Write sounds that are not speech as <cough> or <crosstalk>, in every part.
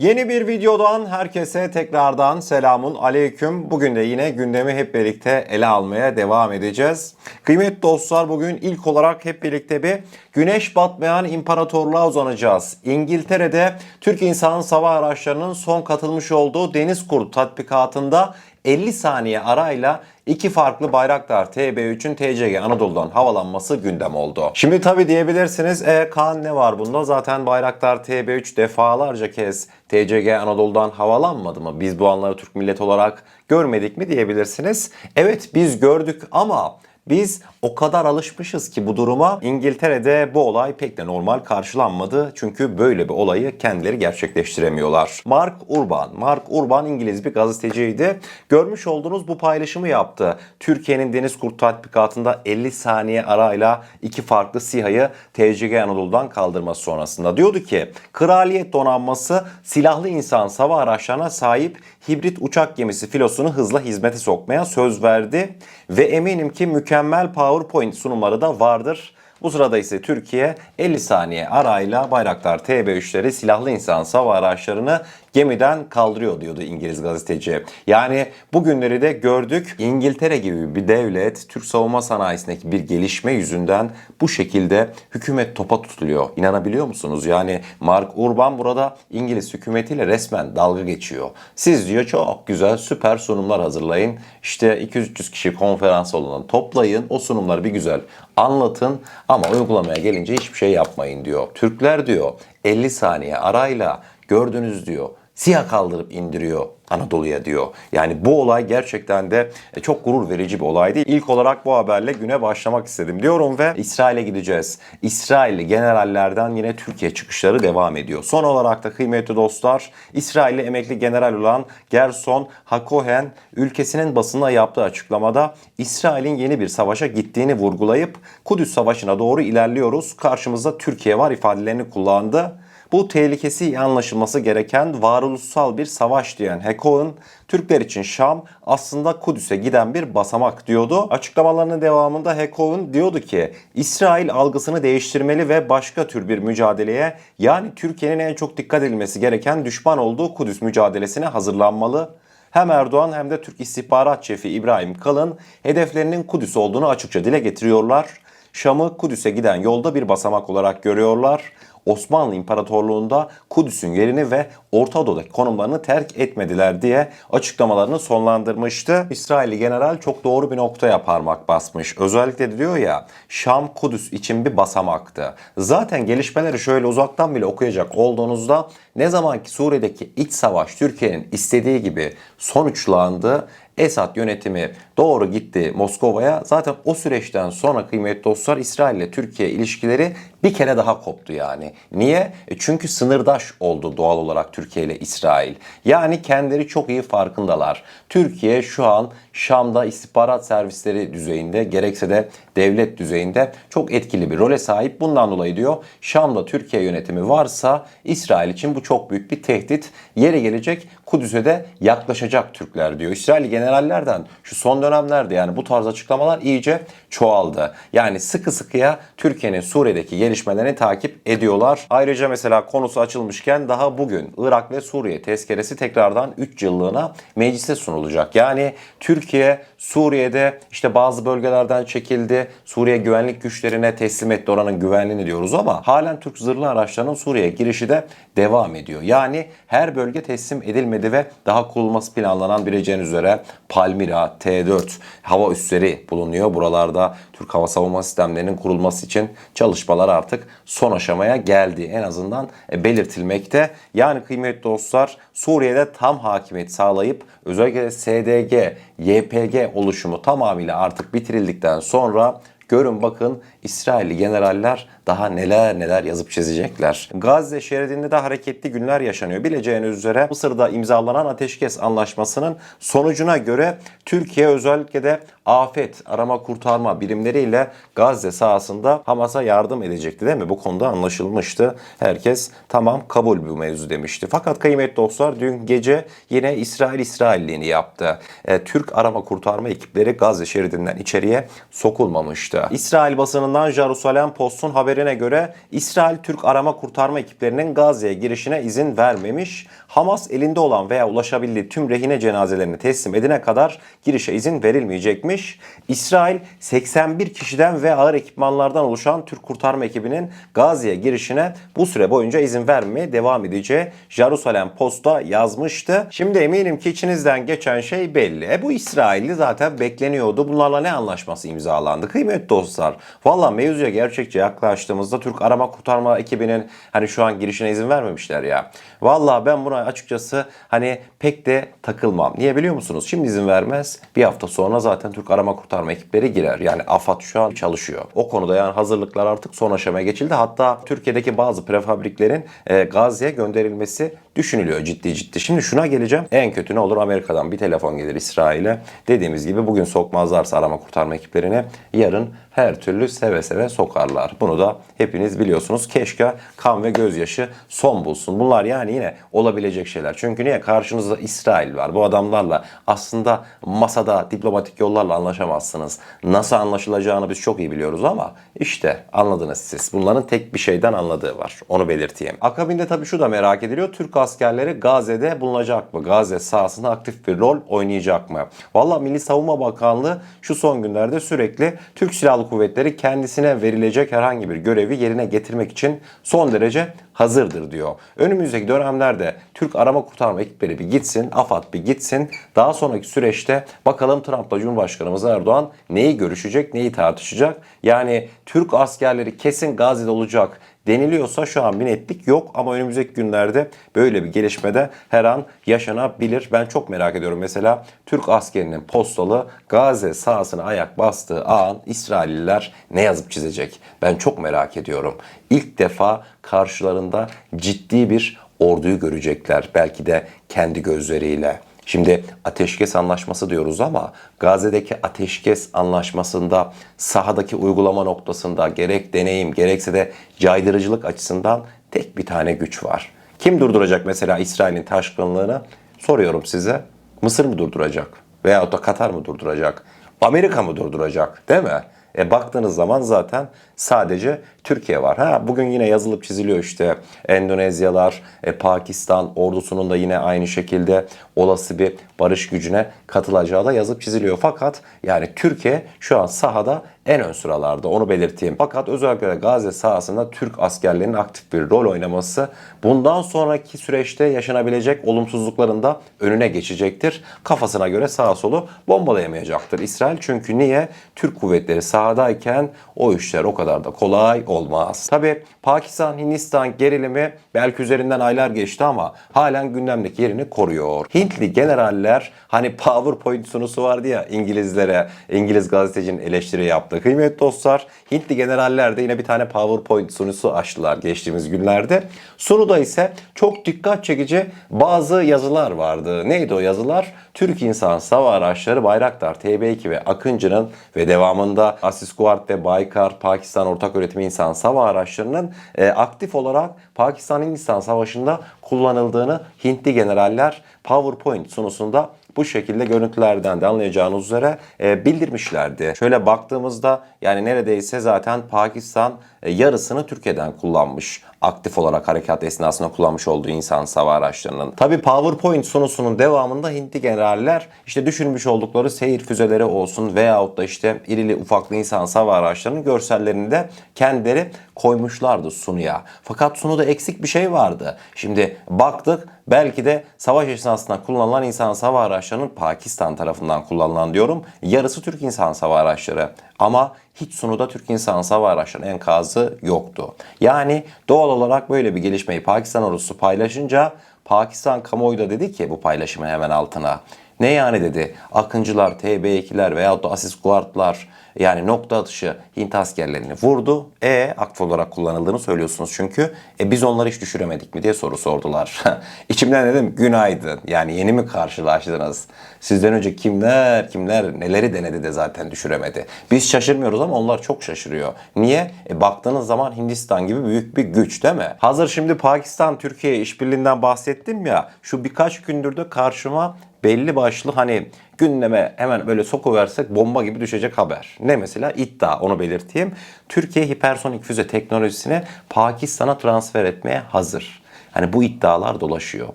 Yeni bir videodan herkese tekrardan selamun aleyküm. Bugün de yine gündemi hep birlikte ele almaya devam edeceğiz. Kıymetli dostlar bugün ilk olarak hep birlikte bir güneş batmayan imparatorluğa uzanacağız. İngiltere'de Türk İnsan Hava Araçları'nın son katılmış olduğu Deniz Kurt tatbikatında 50 saniye arayla iki farklı Bayraktar TB3'ün TCG Anadolu'dan havalanması gündem oldu. Şimdi tabi diyebilirsiniz e Kaan ne var bunda? Zaten Bayraktar TB3 defalarca kez TCG Anadolu'dan havalanmadı mı? Biz bu anları Türk milleti olarak görmedik mi diyebilirsiniz. Evet biz gördük ama biz o kadar alışmışız ki bu duruma İngiltere'de bu olay pek de normal karşılanmadı. Çünkü böyle bir olayı kendileri gerçekleştiremiyorlar. Mark Urban, Mark Urban İngiliz bir gazeteciydi. Görmüş olduğunuz bu paylaşımı yaptı. Türkiye'nin Deniz Kurt tatbikatında 50 saniye arayla iki farklı SİHA'yı TCG Anadolu'dan kaldırması sonrasında. Diyordu ki Kraliyet Donanması silahlı insan hava araçlarına sahip hibrit uçak gemisi filosunu hızla hizmete sokmaya söz verdi ve eminim ki mükemmel PowerPoint sunumları da vardır. Bu sırada ise Türkiye 50 saniye arayla Bayraktar TB3'leri silahlı insan hava araçlarını gemiden kaldırıyor diyordu İngiliz gazeteci. Yani bugünleri de gördük. İngiltere gibi bir devlet Türk savunma sanayisindeki bir gelişme yüzünden bu şekilde hükümet topa tutuluyor. İnanabiliyor musunuz? Yani Mark Urban burada İngiliz hükümetiyle resmen dalga geçiyor. Siz diyor çok güzel süper sunumlar hazırlayın. İşte 200-300 kişi konferans salonuna toplayın. O sunumları bir güzel anlatın ama uygulamaya gelince hiçbir şey yapmayın diyor. Türkler diyor 50 saniye arayla gördünüz diyor siyah kaldırıp indiriyor Anadolu'ya diyor. Yani bu olay gerçekten de e, çok gurur verici bir olaydı. İlk olarak bu haberle güne başlamak istedim diyorum ve İsrail'e gideceğiz. İsrailli generallerden yine Türkiye çıkışları devam ediyor. Son olarak da kıymetli dostlar İsrailli emekli general olan Gerson Hakohen ülkesinin basına yaptığı açıklamada İsrail'in yeni bir savaşa gittiğini vurgulayıp Kudüs Savaşı'na doğru ilerliyoruz. Karşımızda Türkiye var ifadelerini kullandı. Bu tehlikesi iyi anlaşılması gereken varoluşsal bir savaş diyen Heko'nun Türkler için Şam aslında Kudüs'e giden bir basamak diyordu. Açıklamalarının devamında Heko'nun diyordu ki İsrail algısını değiştirmeli ve başka tür bir mücadeleye yani Türkiye'nin en çok dikkat edilmesi gereken düşman olduğu Kudüs mücadelesine hazırlanmalı. Hem Erdoğan hem de Türk İstihbarat Şefi İbrahim Kalın hedeflerinin Kudüs olduğunu açıkça dile getiriyorlar. Şam'ı Kudüs'e giden yolda bir basamak olarak görüyorlar. Osmanlı İmparatorluğu'nda Kudüs'ün yerini ve Orta Doğu'daki konumlarını terk etmediler diye açıklamalarını sonlandırmıştı. İsrailli general çok doğru bir noktaya parmak basmış. Özellikle diyor ya Şam Kudüs için bir basamaktı. Zaten gelişmeleri şöyle uzaktan bile okuyacak olduğunuzda ne zaman ki Suriye'deki iç savaş Türkiye'nin istediği gibi sonuçlandı Esad yönetimi doğru gitti Moskova'ya. Zaten o süreçten sonra kıymetli dostlar İsrail ile Türkiye ilişkileri bir kere daha koptu yani. Niye? E çünkü sınırdaş oldu doğal olarak Türkiye ile İsrail. Yani kendileri çok iyi farkındalar. Türkiye şu an Şam'da istihbarat servisleri düzeyinde gerekse de devlet düzeyinde çok etkili bir role sahip. Bundan dolayı diyor Şam'da Türkiye yönetimi varsa İsrail için bu çok büyük bir tehdit. Yere gelecek Kudüs'e de yaklaşacak Türkler diyor. İsrail generallerden şu son dönemlerde yani bu tarz açıklamalar iyice çoğaldı. Yani sıkı sıkıya Türkiye'nin Suriye'deki gelişmelerini takip ediyorlar. Ayrıca mesela konusu açılmışken daha bugün Irak ve Suriye tezkeresi tekrardan 3 yıllığına meclise sunulacak. Yani Türkiye Suriye'de işte bazı bölgelerden çekildi. Suriye güvenlik güçlerine teslim etti oranın güvenliğini diyoruz ama halen Türk zırhlı araçlarının Suriye'ye girişi de devam ediyor. Yani her bölge teslim edilmedi ve daha kurulması planlanan bileceğiniz üzere Palmira, T4 hava üsleri bulunuyor. Buralarda Türk hava savunma sistemlerinin kurulması için çalışmalar artık son aşamaya geldi. En azından e, belirtilmekte. Yani kıymetli dostlar Suriye'de tam hakimiyet sağlayıp özellikle SDG, YPG oluşumu tamamıyla artık bitirildikten sonra görün bakın İsrailli generaller daha neler neler yazıp çizecekler. Gazze şeridinde de hareketli günler yaşanıyor. Bileceğiniz üzere Mısır'da imzalanan ateşkes anlaşmasının sonucuna göre Türkiye özellikle de afet, arama kurtarma birimleriyle Gazze sahasında Hamas'a yardım edecekti değil mi? Bu konuda anlaşılmıştı. Herkes tamam kabul bu mevzu demişti. Fakat kıymetli dostlar dün gece yine İsrail İsrailliğini yaptı. E, Türk arama kurtarma ekipleri Gazze şeridinden içeriye sokulmamıştı. İsrail basınından Jerusalem Post'un haberi haberine göre İsrail Türk arama kurtarma ekiplerinin Gazze'ye girişine izin vermemiş. Hamas elinde olan veya ulaşabildiği tüm rehine cenazelerini teslim edine kadar girişe izin verilmeyecekmiş. İsrail 81 kişiden ve ağır ekipmanlardan oluşan Türk kurtarma ekibinin Gazze'ye girişine bu süre boyunca izin vermeye devam edeceği Jerusalem Post'a yazmıştı. Şimdi eminim ki içinizden geçen şey belli. E bu İsrailli zaten bekleniyordu. Bunlarla ne anlaşması imzalandı? Kıymetli dostlar. Valla mevzuya gerçekçe yaklaştığımızda Türk arama kurtarma ekibinin hani şu an girişine izin vermemişler ya. Valla ben buna açıkçası hani pek de takılmam. Niye biliyor musunuz? Şimdi izin vermez. Bir hafta sonra zaten Türk arama kurtarma ekipleri girer. Yani AFAD şu an çalışıyor. O konuda yani hazırlıklar artık son aşamaya geçildi. Hatta Türkiye'deki bazı prefabriklerin e, Gazze'ye gönderilmesi düşünülüyor ciddi ciddi. Şimdi şuna geleceğim. En kötü ne olur Amerika'dan bir telefon gelir İsrail'e. Dediğimiz gibi bugün sokmazlarsa arama kurtarma ekiplerini yarın her türlü seve seve sokarlar. Bunu da hepiniz biliyorsunuz. Keşke kan ve gözyaşı son bulsun. Bunlar yani yine olabilecek şeyler. Çünkü niye? Karşınızda İsrail var. Bu adamlarla aslında masada diplomatik yollarla anlaşamazsınız. Nasıl anlaşılacağını biz çok iyi biliyoruz ama işte anladınız siz. Bunların tek bir şeyden anladığı var. Onu belirteyim. Akabinde tabii şu da merak ediliyor. Türk askerleri Gazze'de bulunacak mı? Gazze sahasında aktif bir rol oynayacak mı? Valla Milli Savunma Bakanlığı şu son günlerde sürekli Türk Silahlı Kuvvetleri kendisine verilecek herhangi bir görevi yerine getirmek için son derece hazırdır diyor. Önümüzdeki dönemlerde Türk arama kurtarma ekipleri bir gitsin, AFAD bir gitsin. Daha sonraki süreçte bakalım Trump'la Cumhurbaşkanımız Erdoğan neyi görüşecek, neyi tartışacak? Yani Türk askerleri kesin Gazze'de olacak deniliyorsa şu an bir netlik yok ama önümüzdeki günlerde böyle bir gelişmede her an yaşanabilir. Ben çok merak ediyorum. Mesela Türk askerinin postalı Gazze sahasına ayak bastığı an İsrailliler ne yazıp çizecek? Ben çok merak ediyorum. İlk defa karşılarında ciddi bir orduyu görecekler. Belki de kendi gözleriyle. Şimdi ateşkes anlaşması diyoruz ama Gazze'deki ateşkes anlaşmasında sahadaki uygulama noktasında gerek deneyim gerekse de caydırıcılık açısından tek bir tane güç var. Kim durduracak mesela İsrail'in taşkınlığını? Soruyorum size. Mısır mı durduracak? Veyahut da Katar mı durduracak? Amerika mı durduracak? Değil mi? E baktığınız zaman zaten sadece Türkiye var. Ha bugün yine yazılıp çiziliyor işte Endonezyalar, e, Pakistan ordusunun da yine aynı şekilde olası bir barış gücüne katılacağı da yazıp çiziliyor. Fakat yani Türkiye şu an sahada en ön sıralarda onu belirteyim. Fakat özellikle Gazze sahasında Türk askerlerinin aktif bir rol oynaması bundan sonraki süreçte yaşanabilecek olumsuzlukların da önüne geçecektir. Kafasına göre sağa solu bombalayamayacaktır İsrail. Çünkü niye? Türk kuvvetleri sahadayken o işler o kadar da kolay olmaz. Tabi Pakistan Hindistan gerilimi belki üzerinden aylar geçti ama halen gündemdeki yerini koruyor. Hintli generaller hani PowerPoint sunusu vardı ya İngilizlere, İngiliz gazetecinin eleştiri yaptı. Kıymetli dostlar Hintli generaller de yine bir tane PowerPoint sunusu açtılar geçtiğimiz günlerde. Sunuda ise çok dikkat çekici bazı yazılar vardı. Neydi o yazılar? Türk İnsan Sava Araçları Bayraktar TB2 ve Akıncı'nın ve devamında Asis Guard ve Baykar Pakistan Ortak Öğretim İnsan Sava Araçları'nın e, aktif olarak Pakistan Hindistan Savaşı'nda kullanıldığını Hintli generaller PowerPoint sunusunda bu şekilde görüntülerden de anlayacağınız üzere e, bildirmişlerdi. Şöyle baktığımızda yani neredeyse zaten Pakistan e, yarısını Türkiye'den kullanmış. Aktif olarak harekat esnasında kullanmış olduğu insan hava araçlarının. Tabi PowerPoint sunusunun devamında Hintli generaller işte düşünmüş oldukları seyir füzeleri olsun veyahut da işte irili ufaklı insan hava araçlarının görsellerini de kendileri koymuşlardı sunuya. Fakat sunuda eksik bir şey vardı. Şimdi baktık belki de savaş esnasında kullanılan insan hava araçlarının Pakistan tarafından kullanılan diyorum. Yarısı Türk insan hava araçları. Ama hiç sunuda Türk insan hava araçlarının enkazı yoktu. Yani doğal olarak böyle bir gelişmeyi Pakistan ordusu paylaşınca Pakistan kamuoyu da dedi ki bu paylaşımı hemen altına. Ne yani dedi Akıncılar, TB2'ler veyahut da Asis Guard'lar yani nokta atışı Hint askerlerini vurdu. E aktif olarak kullanıldığını söylüyorsunuz çünkü. E biz onları hiç düşüremedik mi diye soru sordular. <laughs> İçimden dedim günaydın. Yani yeni mi karşılaştınız? Sizden önce kimler kimler neleri denedi de zaten düşüremedi. Biz şaşırmıyoruz ama onlar çok şaşırıyor. Niye? E baktığınız zaman Hindistan gibi büyük bir güç değil mi? Hazır şimdi Pakistan Türkiye işbirliğinden bahsettim ya. Şu birkaç gündür de karşıma belli başlı hani gündeme hemen böyle sokuversek bomba gibi düşecek haber. Ne mesela? iddia onu belirteyim. Türkiye hipersonik füze teknolojisini Pakistan'a transfer etmeye hazır. Hani bu iddialar dolaşıyor.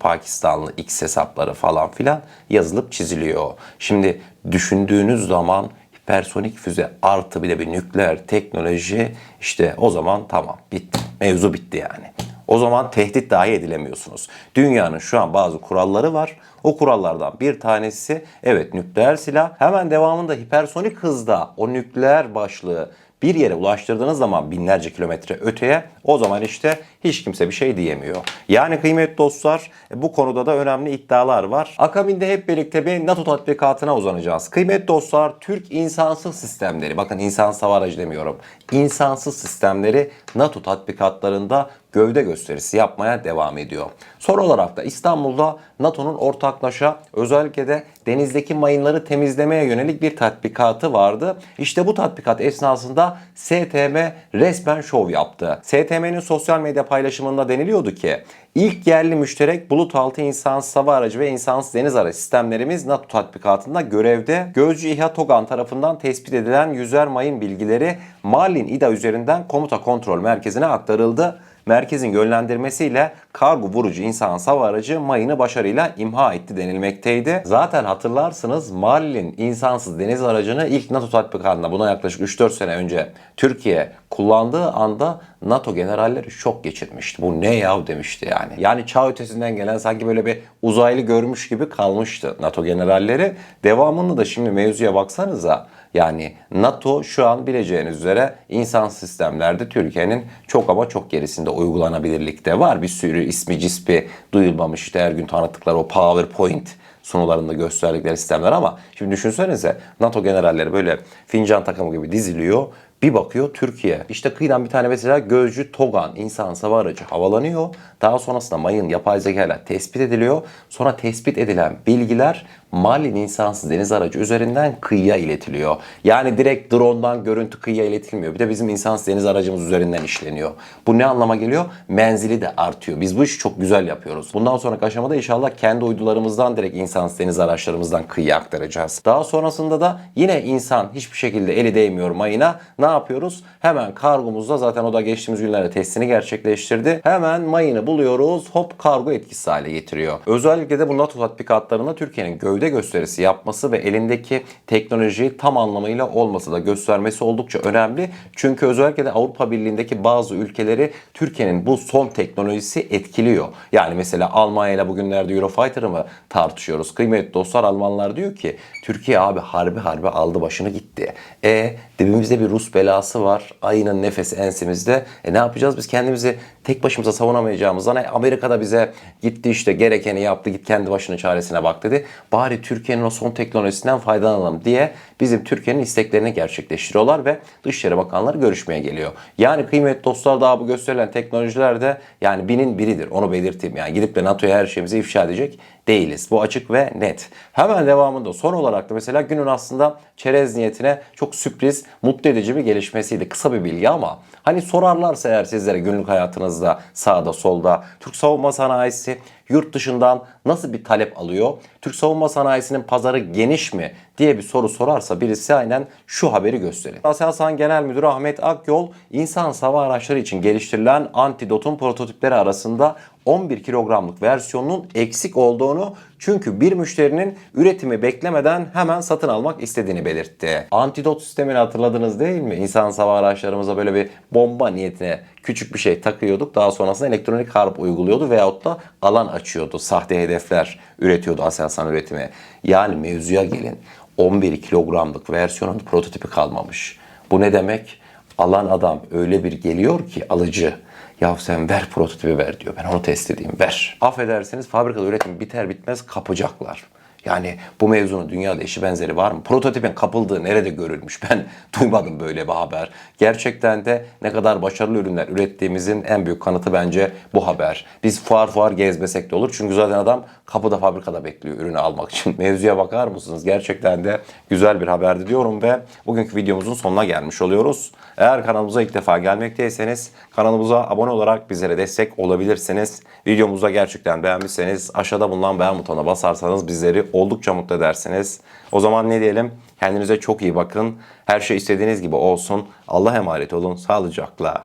Pakistanlı X hesapları falan filan yazılıp çiziliyor. Şimdi düşündüğünüz zaman hipersonik füze artı bir de bir nükleer teknoloji işte o zaman tamam bitti. Mevzu bitti yani. O zaman tehdit dahi edilemiyorsunuz. Dünyanın şu an bazı kuralları var. O kurallardan bir tanesi evet nükleer silah. Hemen devamında hipersonik hızda o nükleer başlığı bir yere ulaştırdığınız zaman binlerce kilometre öteye o zaman işte hiç kimse bir şey diyemiyor. Yani kıymetli dostlar bu konuda da önemli iddialar var. Akabinde hep birlikte bir NATO tatbikatına uzanacağız. Kıymetli dostlar Türk insansız sistemleri bakın insan savar aracı demiyorum. İnsansız sistemleri NATO tatbikatlarında gövde gösterisi yapmaya devam ediyor. Son olarak da İstanbul'da NATO'nun ortaklaşa özellikle de denizdeki mayınları temizlemeye yönelik bir tatbikatı vardı. İşte bu tatbikat esnasında STM resmen şov yaptı. STM'nin sosyal medya paylaşımında deniliyordu ki ilk yerli müşterek bulut altı insansız hava aracı ve insansız deniz aracı sistemlerimiz NATO tatbikatında görevde Gözcü İHA TOGAN tarafından tespit edilen yüzer mayın bilgileri Malin İDA üzerinden komuta kontrol merkezine aktarıldı. Merkezin yönlendirmesiyle kargo vurucu insan hava aracı mayını başarıyla imha etti denilmekteydi. Zaten hatırlarsınız Mali'nin insansız deniz aracını ilk NATO tatbikatında buna yaklaşık 3-4 sene önce Türkiye kullandığı anda NATO generalleri şok geçirmişti. Bu ne yav demişti yani. Yani çağ ötesinden gelen sanki böyle bir uzaylı görmüş gibi kalmıştı NATO generalleri. Devamını da şimdi mevzuya baksanıza. Yani NATO şu an bileceğiniz üzere insan sistemlerde Türkiye'nin çok ama çok gerisinde uygulanabilirlikte var. Bir sürü ismi cispi duyulmamış işte her gün tanıttıkları o PowerPoint sunularında gösterdikleri sistemler ama şimdi düşünsenize NATO generalleri böyle fincan takımı gibi diziliyor. Bir bakıyor Türkiye. İşte kıyıdan bir tane mesela gözcü TOGAN insan hava aracı havalanıyor. Daha sonrasında mayın yapay zekayla tespit ediliyor. Sonra tespit edilen bilgiler Mali'nin insansız deniz aracı üzerinden kıyıya iletiliyor. Yani direkt drone'dan görüntü kıyıya iletilmiyor. Bir de bizim insansız deniz aracımız üzerinden işleniyor. Bu ne anlama geliyor? Menzili de artıyor. Biz bu işi çok güzel yapıyoruz. Bundan sonraki aşamada inşallah kendi uydularımızdan direkt insansız deniz araçlarımızdan kıyıya aktaracağız. Daha sonrasında da yine insan hiçbir şekilde eli değmiyor mayına. Ne yapıyoruz? Hemen kargomuzda zaten o da geçtiğimiz günlerde testini gerçekleştirdi. Hemen mayını buluyoruz. Hop kargo etkisiz hale getiriyor. Özellikle de bu NATO tatbikatlarında Türkiye'nin gövde gösterisi yapması ve elindeki teknolojiyi tam anlamıyla olmasa da göstermesi oldukça önemli. Çünkü özellikle de Avrupa Birliği'ndeki bazı ülkeleri Türkiye'nin bu son teknolojisi etkiliyor. Yani mesela Almanya ile bugünlerde Eurofighter'ı mı tartışıyoruz? Kıymetli dostlar Almanlar diyor ki Türkiye abi harbi harbi aldı başını gitti. E dibimizde bir Rus belası var. Ayının nefesi ensemizde. E ne yapacağız? Biz kendimizi tek başımıza savunamayacağımızdan e, Amerika'da bize gitti işte gerekeni yaptı git kendi başının çaresine bak dedi. Bari Türkiye'nin o son teknolojisinden faydalanalım diye bizim Türkiye'nin isteklerini gerçekleştiriyorlar ve Dışişleri Bakanları görüşmeye geliyor. Yani kıymetli dostlar daha bu gösterilen teknolojiler de yani binin biridir. Onu belirteyim. Yani gidip de NATO'ya her şeyimizi ifşa edecek değiliz. Bu açık ve net. Hemen devamında son olarak da mesela günün aslında çerez niyetine çok sürpriz, mutlu edici bir gelişmesiydi. Kısa bir bilgi ama hani sorarlarsa eğer sizlere günlük hayatınızda sağda solda Türk savunma sanayisi yurt dışından nasıl bir talep alıyor? Türk savunma sanayisinin pazarı geniş mi diye bir soru sorarsa birisi aynen şu haberi gösterir. Aselsan Genel Müdürü Ahmet Akyol, insan hava araçları için geliştirilen antidotun prototipleri arasında 11 kilogramlık versiyonunun eksik olduğunu çünkü bir müşterinin üretimi beklemeden hemen satın almak istediğini belirtti. Antidot sistemini hatırladınız değil mi? İnsan hava araçlarımıza böyle bir bomba niyetine küçük bir şey takıyorduk. Daha sonrasında elektronik harp uyguluyordu veyahut da alan açıyordu. Sahte hedefler üretiyordu Aselsan üretimi. Yani mevzuya gelin. 11 kilogramlık versiyonun prototipi kalmamış. Bu ne demek? Alan adam öyle bir geliyor ki alıcı. Ya sen ver prototipi ver diyor. Ben onu test edeyim ver. Affedersiniz fabrikada üretim biter bitmez kapacaklar. Yani bu mevzunun dünyada eşi benzeri var mı? Prototipin kapıldığı nerede görülmüş? Ben <laughs> duymadım böyle bir haber. Gerçekten de ne kadar başarılı ürünler ürettiğimizin en büyük kanıtı bence bu haber. Biz fuar fuar gezmesek de olur. Çünkü zaten adam kapıda fabrikada bekliyor ürünü almak için. <laughs> Mevzuya bakar mısınız? Gerçekten de güzel bir haberdi diyorum ve bugünkü videomuzun sonuna gelmiş oluyoruz. Eğer kanalımıza ilk defa gelmekteyseniz kanalımıza abone olarak bizlere destek olabilirsiniz. Videomuzu da gerçekten beğenmişseniz aşağıda bulunan beğen butonuna basarsanız bizleri oldukça mutlu edersiniz. O zaman ne diyelim? Kendinize çok iyi bakın. Her şey istediğiniz gibi olsun. Allah'a emanet olun. Sağlıcakla.